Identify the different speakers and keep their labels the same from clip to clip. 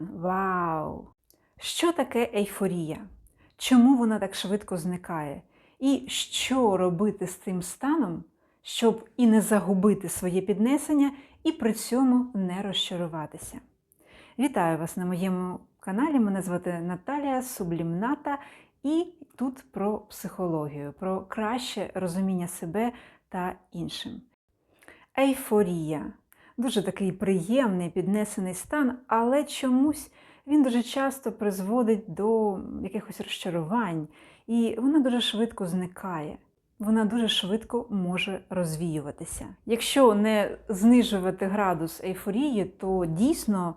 Speaker 1: Вау! Що таке ейфорія? Чому вона так швидко зникає? І що робити з цим станом, щоб і не загубити своє піднесення, і при цьому не розчаруватися? Вітаю вас на моєму каналі. Мене звати Наталія Сублімната, і тут про психологію, про краще розуміння себе та іншим. Ейфорія дуже такий приємний піднесений стан, але чомусь він дуже часто призводить до якихось розчарувань, і вона дуже швидко зникає. Вона дуже швидко може розвіюватися. Якщо не знижувати градус ейфорії, то дійсно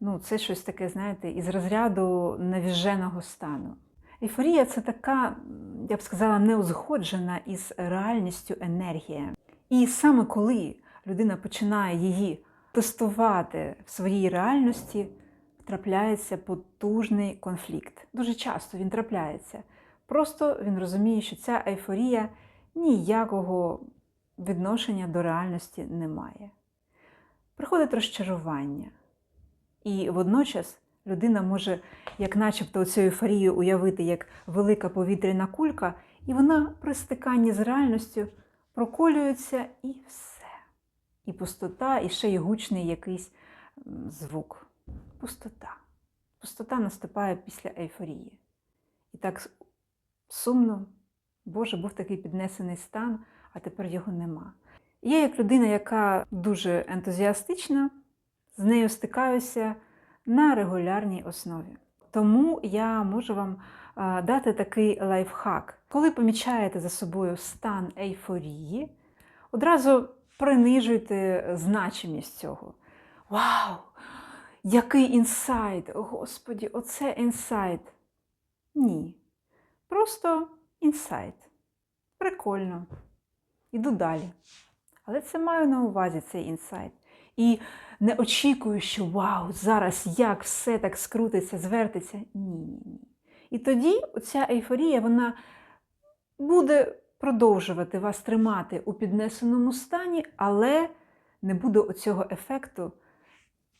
Speaker 1: ну, це щось таке, знаєте, із розряду навіженого стану. Ейфорія це така, я б сказала, неузгоджена із реальністю енергія. І саме коли людина починає її тестувати в своїй реальності, трапляється потужний конфлікт. Дуже часто він трапляється. Просто він розуміє, що ця ейфорія ніякого відношення до реальності не має. Приходить розчарування. І водночас людина може, як начебто, цю ейфорію уявити як велика повітряна кулька, і вона при стиканні з реальністю проколюється і все. І пустота, і ще й гучний якийсь звук. Пустота. Пустота наступає після ейфорії. І так сумно, Боже, був такий піднесений стан, а тепер його нема. Я, як людина, яка дуже ентузіастична, з нею стикаюся на регулярній основі. Тому я можу вам дати такий лайфхак. Коли помічаєте за собою стан ейфорії, одразу принижуйте значимість цього. Вау! Який інсайт! Господі, оце інсайт. Ні. Просто інсайт. Прикольно. Іду далі. Але це маю на увазі цей інсайт. І не очікую, що вау, зараз як все так скрутиться, звертиться. Ні, ні, ні. І тоді ця ейфорія, вона буде продовжувати вас тримати у піднесеному стані, але не буде оцього ефекту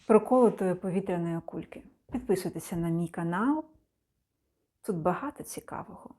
Speaker 1: проколотої повітряної кульки. Підписуйтеся на мій канал. Тут багато цікавого.